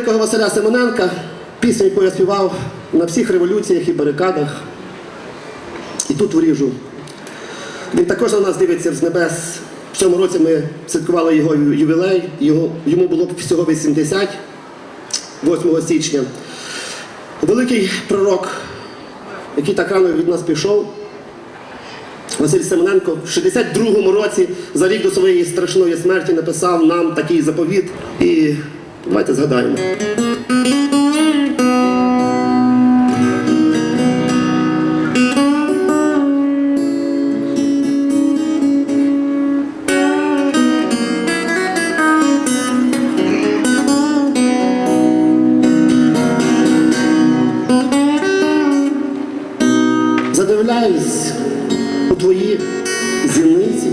великого Василя Симоненка, пісню, яку я співав на всіх революціях і барикадах. І тут вріжу. Він також на нас дивиться з небес. В цьому році ми святкували його ювілей. Його, йому було всього 80, 8 січня. Великий пророк, який так рано від нас пішов, Василь Семененко в 62-му році, за рік до своєї страшної смерті, написав нам такий заповіт. І давайте згадаємо. Задивляюсь у твої зіниці.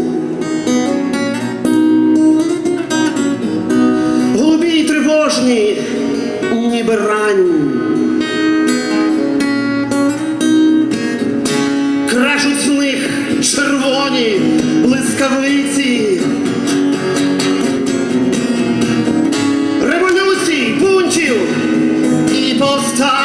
Тривожні, ніби рань. Крашуть з них червоні блискавиці. Революцій, бунтів і повстань.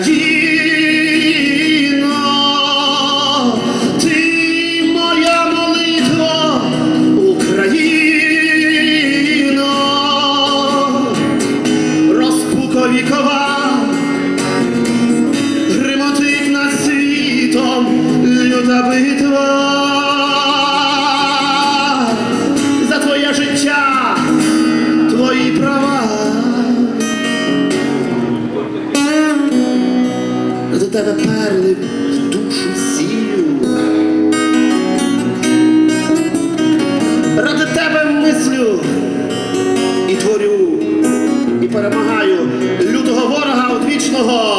Україно, тебе перли в душу сію. Ради тебе мислю і творю, і перемагаю лютого ворога одвічного.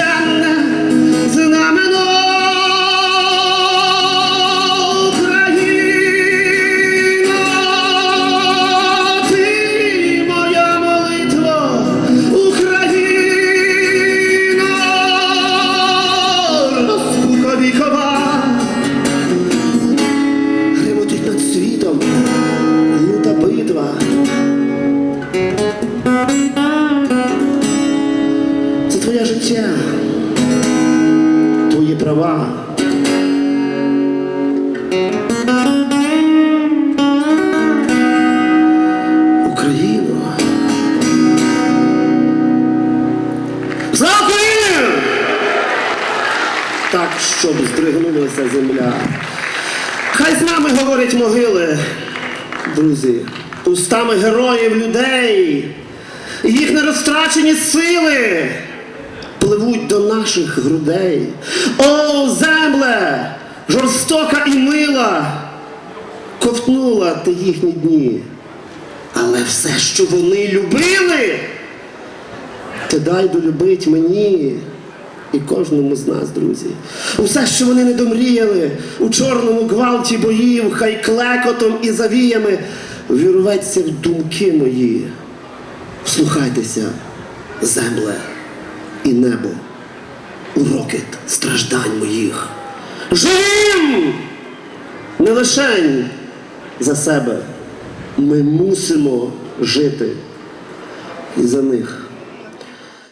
Satan твої права. Україно. Слава! Так, щоб здригнулася земля. Хай з нами говорять могили, друзі, устами героїв людей, їх нерозтрачені сили пливуть до наших грудей. О, земле, жорстока і мила, ковтнула ти їхні дні. Але все, що вони любили, ти дай долюбить мені. і кожному з нас, друзі. Усе, що вони не домріяли у чорному гвалті боїв, хай клекотом і завіями вірветься в думки мої. Вслухайтеся, земле і небо, у рокіт страждань моїх. Живим! Не лишень за себе. Ми мусимо жити і за них.